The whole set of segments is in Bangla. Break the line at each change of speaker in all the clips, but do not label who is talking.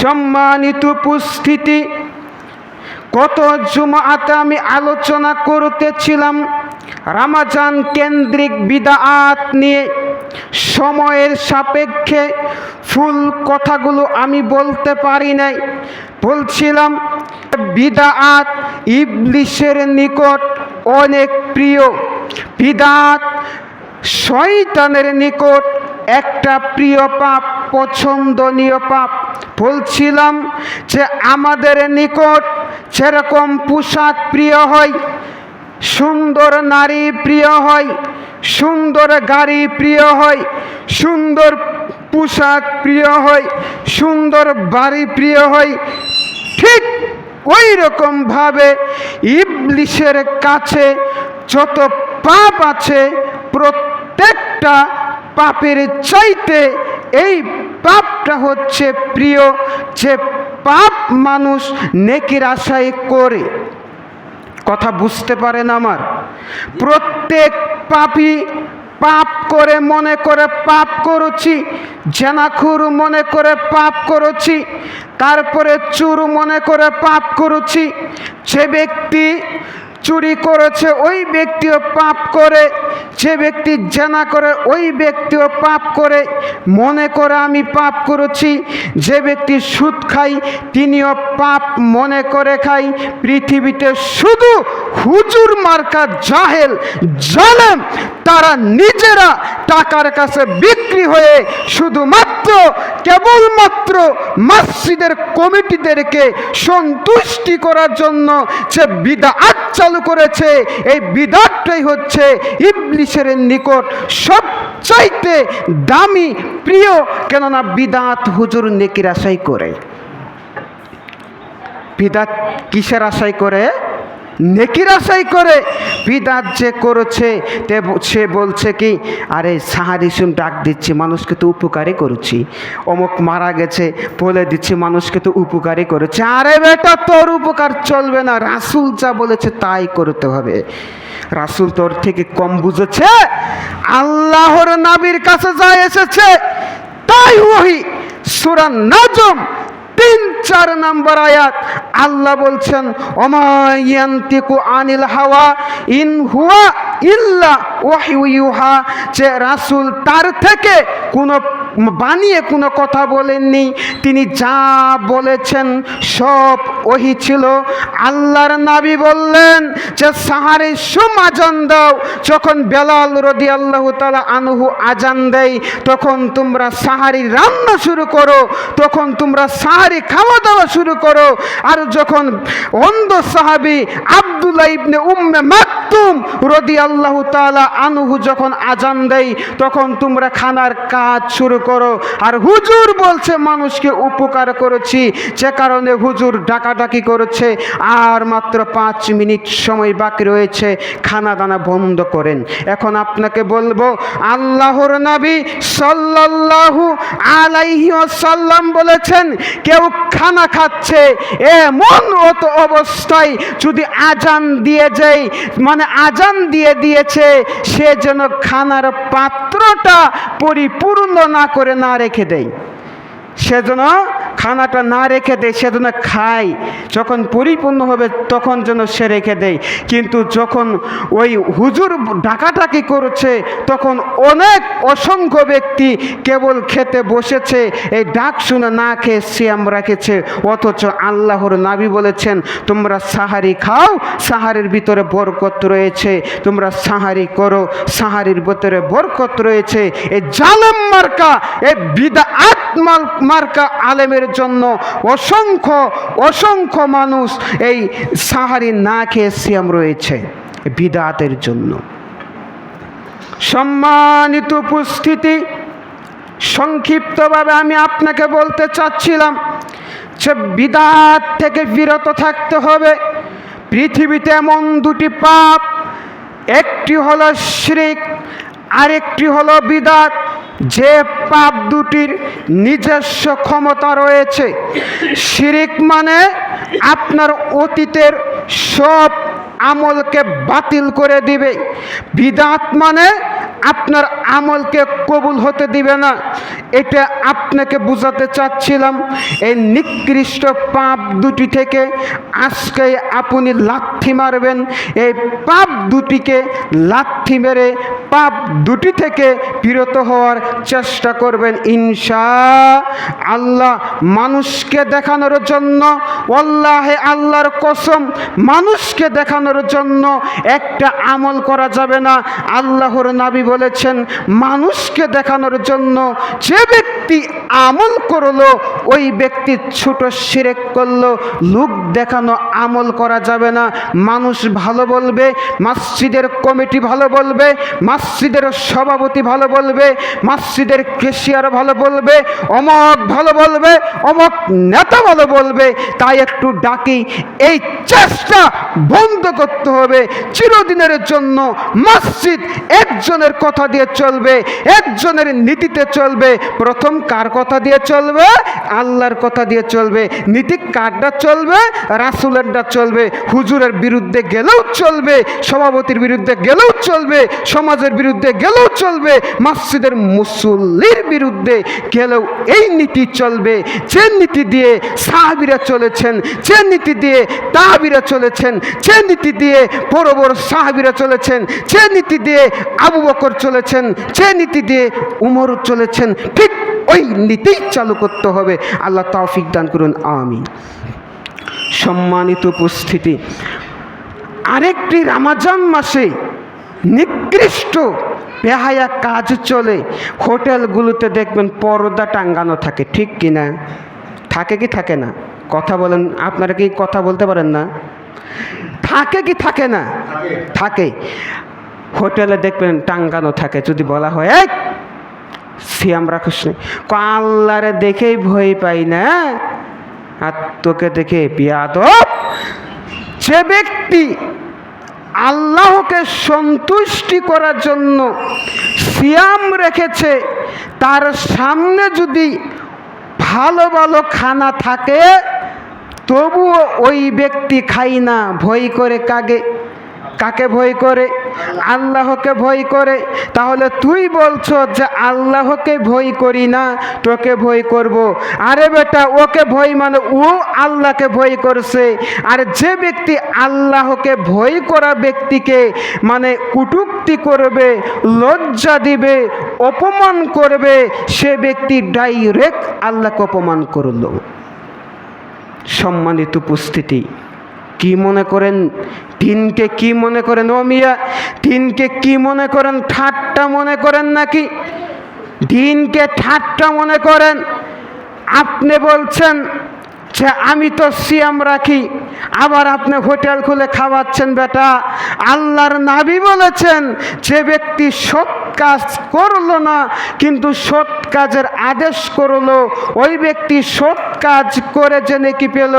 সম্মানিত উপস্থিতি কত জুমাতে আমি আলোচনা করতেছিলাম রামাজান কেন্দ্রিক বিদাত নিয়ে। সময়ের সাপেক্ষে ফুল কথাগুলো আমি বলতে পারি নাই। বলছিলাম বিদাত ইবলিশের নিকট অনেক প্রিয়। বিদাত শয়তানের নিকট একটা প্রিয় পাপ, পছন্দনীয় পাপ। বলছিলাম যে আমাদের নিকট সেরকম পোশাক প্রিয় হয়, সুন্দর নারী প্রিয় হয়, সুন্দর গাড়ি প্রিয় হয়, সুন্দর পোশাক প্রিয় হয়, সুন্দর বাড়ি প্রিয় হয়, ঠিক ওই রকমভাবে ইবলিশের কাছে যত পাপ আছে, প্রত্যেকটা পাপের চাইতে এই পাপটা হচ্ছে প্রিয় যে পাপ মানুষ নেকির আশায় করে। কথা বুঝতে পারেন আমার? প্রত্যেক পাপি পাপ করে মনে করে পাপ করেছি, জেনাখুর মনে করে পাপ করেছি, তারপরে চুর মনে করে পাপ করেছি। যে ব্যক্তি চুরি করেছে, ওই ব্যক্তিও পাপ করে। যে ব্যক্তি জেনা করে, ওই ব্যক্তিও পাপ করে। মনে করে আমি পাপ করেছি, যে ব্যক্তি সুদ খাই তিনিও পাপ মনে করে খাই পৃথিবীতে শুধু হুজুর মার্কা জাহেল, জালেম, তারা নিজেরা টাকার কাছে বিক্রি হয়ে শুধুমাত্র, কেবলমাত্র মসজিদের কমিটিদেরকে সন্তুষ্টি করার জন্য যে বিদাত চালু করেছে, এই বিদাতটাই হচ্ছে ইবলিশের নিকট সবচাইতে দামি, প্রিয়, কেননা বিদাত হুজুর নেকির আশাই করে। বিদাত কিসের আশাই করে? নেকির আশাই করে, বিদাত যে করেছে, তে সে বলছে কি, আরে সাহারি শুন, ডাক দিচ্ছি, মানুষকে তো উপকারই করেছি। অমুক মারা গেছে, বলে দিচ্ছি, মানুষকে তো উপকারই করেছে। আরে বেটা, তোর উপকার চলবে না, রাসুল যা বলেছে তাই করতে হবে। রাসুল তোর থেকে কম বুঝেছে, আল্লাহর নাবির কাছে যা এসেছে, তাই ওহি, সুরা নাজম। তিন, চার নাম্বার আয়াত। আল্লাহ বলছেন অমায়ান্তিকু আনিল হাওয়া ইন হুয়া ইল্লা ওয়াহিউহা যে রাসূল তার থেকে কোনো বানিয়ে কোনো কথা বলেননি। তিনি যা বলেছেন সব ওহি ছিল। আল্লাহর নাবি বললেন যে, সাহারে সুম আজান দাও। যখন বেলাল রদি আল্লাহ তালা আনহু আজান দেয়, তখন তোমরা সাহারি রান্না শুরু করো। তখন তোমরা সাহারি খাওয়া দাওয়া শুরু করো। আর যখন অন্ধ সাহাবি আবদুল্লাহ ইবনে উম্মে মাকতুম রদি আল্লাহ তালা আনহু যখন আজান দেয়, তখন তোমরা খানার কাজ শুরু করো। আর হুজুর বলছে, মানুষকে উপকার করেছি, যে কারণে হুজুর ডাকাডাকি করেছে। আর মাত্র পাঁচ মিনিট সময় বাকি রয়েছে, খানা দানা বন্ধ করেন। এখন আপনাকে বলব, আল্লাহর নবী সাল্লাল্লাহু আলাইহি সাল্লাম বলেছেন, কেউ খানা খাচ্ছে এমন অত অবস্থায় যদি আজান দিয়ে যায় মানে আজান দিয়ে দিয়েছে, সে যেন খানার পাত্রটা পরিপূর্ণ না করে না রেখে দেয় সেজন্য খানাটা না রেখে দেয়, সে যেন খায়। যখন পরিপূর্ণ হবে, তখন যেন সে রেখে দেয়। কিন্তু যখন ওই হুজুর ডাকাটাকি করছে, তখন অনেক অসংখ্য ব্যক্তি কেবল খেতে বসেছে, এই ডাক শুনে না খেয়ে সিয়াম রেখেছে। অথচ আল্লাহর নাবি বলেছেন, তোমরা সাহারি খাও, সাহারির ভিতরে বরকত রয়েছে। তোমরা সাহারি করো, সাহারির ভিতরে বরকত রয়েছে। এই জালেম মার্কা, এই বিদা আত্মাল মার্কা, আলেমের জন্য অসংখ্য অসংখ্য মানুষ এই সাহারি না খেয়ে সিয়াম রয়েছে বিদাতের জন্য। সম্মানিত উপস্থিতি, সংক্ষিপ্তভাবে আমি আপনাকে বলতে চাচ্ছিলাম যে বিদাত থেকে বিরত থাকতে হবে। পৃথিবীতে এমন দুটি পাপ, একটি হলো শ্রিক, আরেকটি হলো বিদাত। যে পাপ দুটির নিজস্ব ক্ষমতা রয়েছে, শিরিক মানে আপনার অতীতের সব আমলকে বাতিল করে দিবে। বিদাত মানে আপনার আমলকে কবুল হতে দিবে না। এটা আপনাকে বোঝাতে চাচ্ছিলাম, এই নিকৃষ্ট পাপ দুটি থেকে আজকে আপনি লাথি মারবেন। এই পাপ দুটিকে লাথি মেরে পাপ দুটি থেকে বিরত হওয়ার চেষ্টা করবেন ইনশা আল্লাহ। মানুষকে দেখানোর জন্য আল্লাহে আল্লাহর কসম, মানুষকে দেখানোর জন্য একটা আমল করা যাবে না। আল্লাহর নাবি বলেছেন, মানুষকে দেখানোর জন্য যে ব্যক্তি আমল করল ওই ব্যক্তি ছোট সিরেক করল, লোক দেখানো আমল করা যাবে না। মানুষ ভালো বলবে, মসজিদের কমিটি ভালো বলবে, মসজিদের সভাপতি ভালো বলবে, মসজিদের কেশিয়ার ভালো বলবে, অমক ভালো বলবে, অমক নেতা ভালো বলবে। তাই একটু ডাকি, এই চেষ্টা বন্ধ করতে হবে। চিরদিনের জন্য মসজিদ একজনের কথা দিয়ে চলবে, একজনের নীতিতে চলবে। প্রথম কার কথা দিয়ে চলবে? আল্লাহর কথা দিয়ে চলবে নীতি কারটা চলবে, রাসুলেরটা চলবে, হুজুরের বিরুদ্ধে গেলেও চলবে, সভাপতির বিরুদ্ধে গেলেও চলবে, সমাজের বিরুদ্ধে গেলেও চলবে, মসজিদের মুসল্লির বিরুদ্ধে গেলেও এই নীতি চলবে। যে নীতি দিয়ে সাহাবিরা চলেছেন, যে নীতি দিয়ে তাহাবিরা চলেছেন, যে নীতি দিয়ে বড় বড় সাহাবিরা চলেছেন, যে নীতি দিয়ে আবু বকর চলেছেন, যে নীতি দিয়ে উমর চলেছেন, ঠিক ওই নীতিই চালু করতে হবে। আল্লাহ তৌফিক দান করুন আমি সম্মানিত উপস্থিতি আরেকটি রামাজান মাসে নিকৃষ্ট বেহায়া কাজ চলে। হোটেলগুলোতে দেখবেন পর্দা টাঙ্গানো থাকে ঠিক কি না? থাকে কি থাকে না? কথা বলেন আপনারা কি কথা বলতে পারেন না? থাকে কি থাকে না? থাকে। হোটেলে দেখবেন টাঙ্গানো থাকে যদি বলা হয় "এই, সিয়াম রাখিস নে।" আল্লাহরে দেখেই ভয় পাই না। আর তোকে দেখে বিয়াদব। যে ব্যক্তি আল্লাহকে সন্তুষ্টি করার জন্য সিয়াম রেখেছে, তার সামনে যদি ভালো ভালো খানা থাকে, তবুও ওই ব্যক্তি খাই না, ভয় করে কাগে। কাকে ভয় করে? আল্লাহকে ভয় করে। তাহলে তুই বলছো যে আল্লাহকে ভয় করি না, তোকে ভয় করব। আরে বেটা, ওকে ভয় মানে ও আল্লাহকে ভয় করছে। আর যে ব্যক্তি আল্লাহকে ভয় করা ব্যক্তিকে মানে কুটুক্তি করবে, লজ্জা দিবে, অপমান করবে, সে ব্যক্তি ডাইরেক্ট আল্লাহকে অপমান করল। সম্মানিত উপস্থিতি। কি মনে করেন? দিনকে কি মনে করেন? ও মিয়া দিনকে কি মনে করেন? ঠাট্টা মনে করেন নাকি? দিনকে ঠাট্টা মনে করেন? আপনি বলছেন যে আমি তো সিয়াম রাখি, আবার আপনি হোটেল খুলে খাওয়াচ্ছেন বেটা। আল্লাহর নাবি বলেছেন, যে ব্যক্তি সৎ কাজ করল না, কিন্তু সৎ কাজের আদেশ করল। ওই ব্যক্তি সৎ কাজ করে যে নেকি পেল,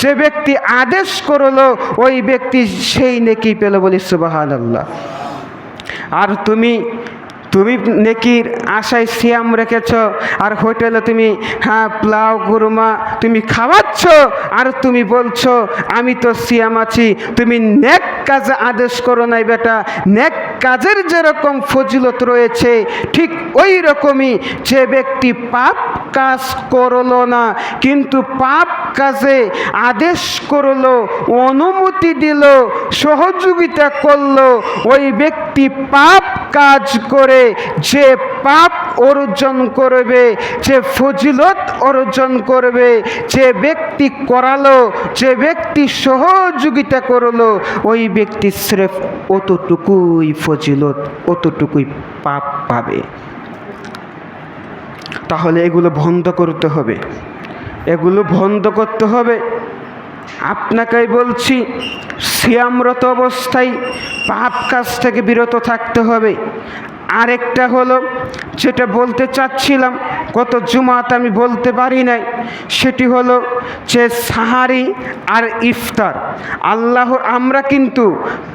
সে ব্যক্তি আদেশ করল, ওই ব্যক্তি সেই নেকি পেল বলি সুবাহান আল্লাহ আর তুমি তুমি নেকির আশায় সিয়াম রেখেছ, আর হোটেলে তুমি হ্যাঁ প্লাও কুরমা তুমি খাওয়াচ্ছ, আর তুমি বলছো, আমি তো সিয়াম আছি, তুমি নেক কাজে আদেশ করো নাই বেটা, নেক কাজের যেরকম ফজিলত রয়েছে, ঠিক ওই রকমই যে ব্যক্তি পাপ কাজ করল না, কিন্তু পাপ কাজে আদেশ করল, অনুমতি দিল, সহযোগিতা করল, ওই ব্যক্তি পাপ কাজ করে যে পাপ অর্জন করবে, যে ফজিলত অর্জন করবে, যে ব্যক্তি করালো, যে ব্যক্তি সহযোগিতা করল, ওই ব্যক্তি স্রেফ অতটুকুই ফজিলত, অতটুকুই পাপ পাবে। তাহলে এগুলো বন্ধ করতে হবে। এগুলো বন্ধ করতে হবে। আপনাকেই বলছি, সিয়ামরত অবস্থায় পাপ কাজ থেকে বিরত থাকতে হবে। আরেকটা হলো যেটা বলতে চাচ্ছিলাম কত জুমাত আমি বলতে পারি নাই, সেটি হলো যে সাহারি আর ইফতার। আল্লাহ, আমরা কিন্তু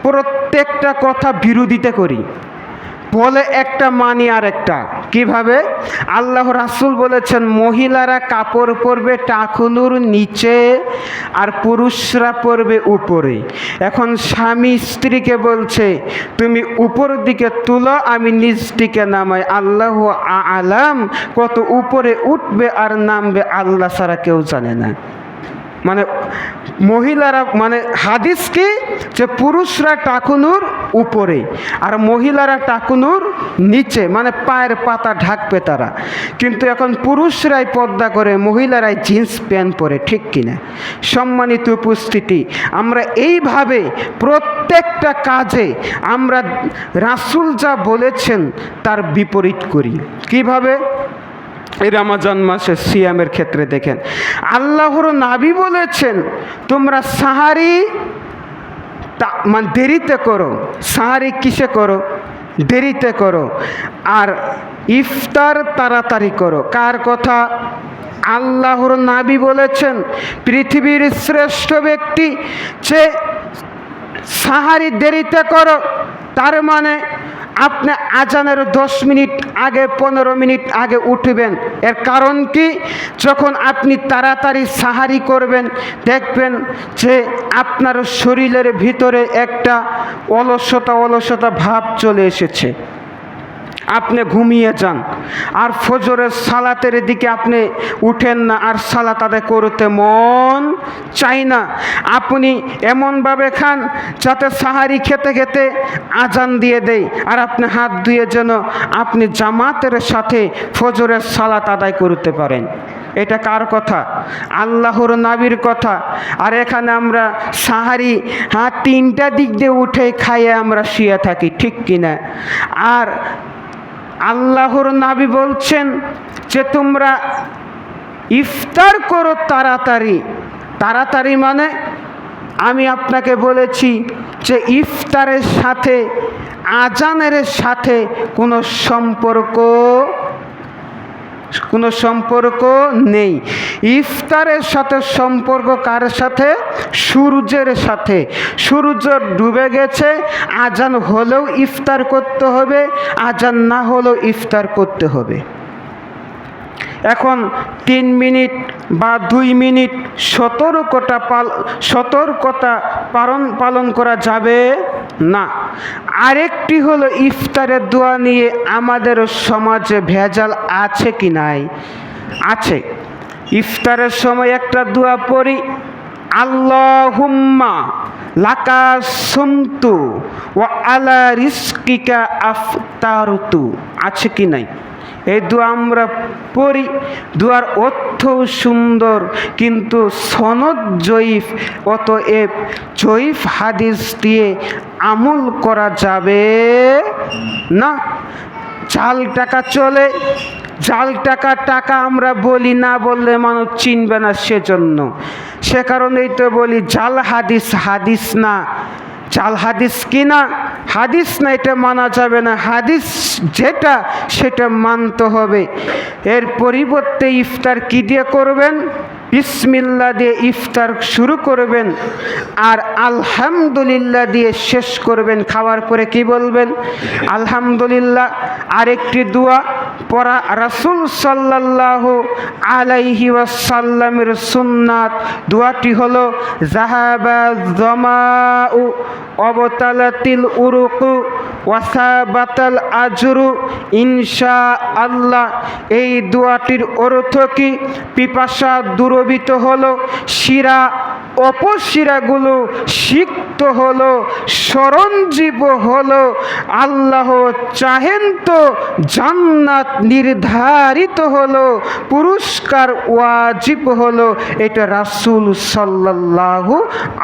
প্রত্যেকটা কথা বিরোধিতা করি। বলে একটা মানি আর একটা। কীভাবে? আল্লাহ রাসুল বলেছেন, মহিলারা কাপড় পরবে টাকুনুর নিচে আর পুরুষরা পরবে উপরে। এখন স্বামী স্ত্রীকে বলছে, তুমি উপর দিকে তুলো, আমি নিচ দিকে নামাই। আল্লাহ আলাম কত উপরে উঠবে আর নামবে আল্লাহ ছাড়া কেউ জানে না। মানে মহিলারা মানে হাদিস কি? যে পুরুষরা টাকুনুর উপরে আর মহিলারা টাকুনুর নিচে মানে পায়ের পাতা ঢাকবে তারা। কিন্তু এখন পুরুষরাই পর্দা করে, মহিলারাই জিন্স প্যান্ট পরে, ঠিক কিনা সম্মানিত উপস্থিতি, আমরা এইভাবে প্রত্যেকটা কাজে আমরা রাসুল যা বলেছেন তার বিপরীত করি। কীভাবে? এই রামাজান মাসে সিয়ামের ক্ষেত্রে দেখেন। আল্লাহর নাবি বলেছেন, তোমরা সাহারি মানে দেরিতে করো। সাহারি কিসে করো? দেরিতে করো। আর ইফতার তাড়াতাড়ি করো। কার কথা? আল্লাহর নাবি বলেছেন, পৃথিবীর শ্রেষ্ঠ ব্যক্তি সে সাহারি দেরিতে করো, তার মানে আপনি আজানের দশ মিনিট আগে, পনেরো মিনিট আগে উঠবেন। এর কারণ কি? যখন আপনি তাড়াতাড়ি সাহারি করবেন, দেখবেন যে আপনার শরীরের ভিতরে একটা অলসতা অলসতা ভাব চলে এসেছে। আপনি ঘুমিয়ে যান। আর ফজরের সালাতের দিকে আপনি উঠেন না, আর সালাত আদায় করতে মন চাই না। আপনি এমনভাবে খান যাতে সাহারি খেতে খেতে আজান দিয়ে দেয়, আর আপনি হাত ধুয়ে যেন আপনি জামাতের সাথে ফজরের সালাত আদায় করতে পারেন। এটা কার কথা? আল্লাহর নাবির কথা। আর এখানে আমরা সাহারি হ্যাঁ তিনটা দিক দিয়ে উঠে খাইয়ে আমরা শুয়ে থাকি, ঠিক কিনা? আর আল্লাহর নাবি বলছেন যে তোমরা ইফতার করো তাড়াতাড়ি। তাড়াতাড়ি মানে আমি আপনাকে বলেছি যে ইফতারের সাথে, আজানের সাথে কোনো সম্পর্ক কোনো সম্পর্ক নেই। ইফতারের সাথে সম্পর্ক কার সাথে? সূর্যের সাথে। সূর্য ডুবে গেছে, আজান হলেও ইফতার করতে হবে, আজান না হলেও ইফতার করতে হবে। এখন তিন মিনিট বা দুই মিনিট সতর্কতা পাল সতর্কতা পালন পালন করা যাবে? না। আরেকটি হলো ইফতারের দোয়া নিয়ে আমাদের সমাজে ভেজাল আছে কি নাই? আছে। ইফতারের সময় একটা দোয়া পড়ি, আল্লাহুম্মা লাকা সুমতু ও আলা রিস্কিকা আফতারতু। আছে কি নাই? এই দোয়া আমরা পড়ি, দোয়ার অর্থ সুন্দর, কিন্তু সনদ জয়ীফ, অতএব জয়ীফ হাদিস দিয়ে আমল করা যাবে না। চাল টাকা চলে, জাল টাকা টাকা আমরা বলি, না বললে মানুষ চিনবে না সেজন্য। সে কারণেই তো বলি, জাল হাদিস হাদিস না। জাল হাদিস কিনা? হাদিস না, এটা মানা যাবে না। হাদিস যেটা, সেটা মানতে হবে। এর পরিবর্তে ইফতার কী দিয়ে করবেন? বিসমিল্লা দিয়ে ইফতার শুরু করবেন আর আলহামদুলিল্লাহ দিয়ে শেষ করবেন। খাওয়ার পরে কি বলবেন? আলহামদুলিল্লাহ, আরেকটি দোয়া পড়া রাসুল সাল্লাল্লাহু আলাইহি ওয়াসাল্লামের সুন্নাত। দোয়াটি হলো জাহাবা জমাউ অবতালাতিল উরুকু ওয়াসাবাতাল আজরু ইনশা আল্লাহ এই দোয়াটির অর্থ কি? পিপাসা দূরবিত হলো শিরা অপশিরাগুলো সিক্ত হলো, সরঞ্জীব হলো, আল্লাহ চাহেন তো জান্নাত নির্ধারিত হলো, পুরস্কার ওয়াজিব হলো, এটা রাসূল সাল্লাল্লাহু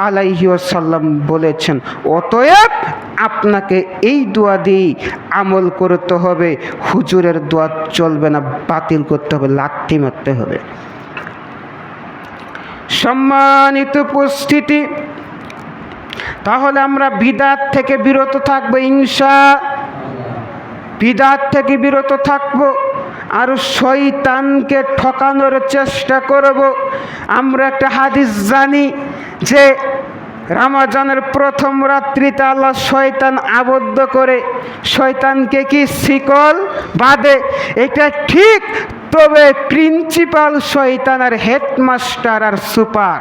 আলাইহি ওয়াসাল্লাম বলেছেন। অতএব আপনাকে এই দোয়া দিয়েই আমল করতে হবে, হুজুরের দোয়া চলবে না, বাতিল করতে হবে লাঠি মারতে হবে। সম্মানিত উপস্থিতি, তাহলে আমরা বিদাত থেকে বিরত থাকব ইংসা বিদাত থেকে বিরত থাকব, আর শৈতানকে ঠকানোর চেষ্টা করব। আমরা একটা হাদিস জানি যে রামাজানের প্রথম রাত্রিতে আল্লাহ শয়তান আবদ্ধ করে শয়তানকে কি শিকল বাঁধে? এটা ঠিক, তবে প্রিন্সিপাল শয়তান আর হেডমাস্টার আর সুপার।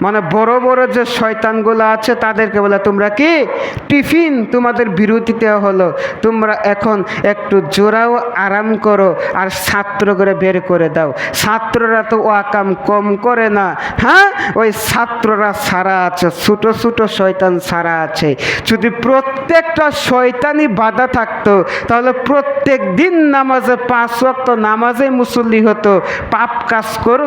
মানে বড় বড় যে শয়তানগুলো আছে, তাদেরকে বলে, তোমরা কি টিফিন তোমাদের বিরতিতে হলো? তোমরা এখন একটু জোরাও আরাম করো আর ছাত্র করে বের করে দাও। ছাত্ররা তো ওয়াকাম কম করে না। হ্যাঁ? ওই ছাত্ররা সারা আছে, ছোটো ছোটো শয়তান সারা আছে। যদি প্রত্যেকটা শয়তানই বাধা থাকতো, তাহলে প্রত্যেক দিন নামাজে, পাঁচ ওয়াক্ত নামাজে মুসল্লি হতো, পাপ কাজ করো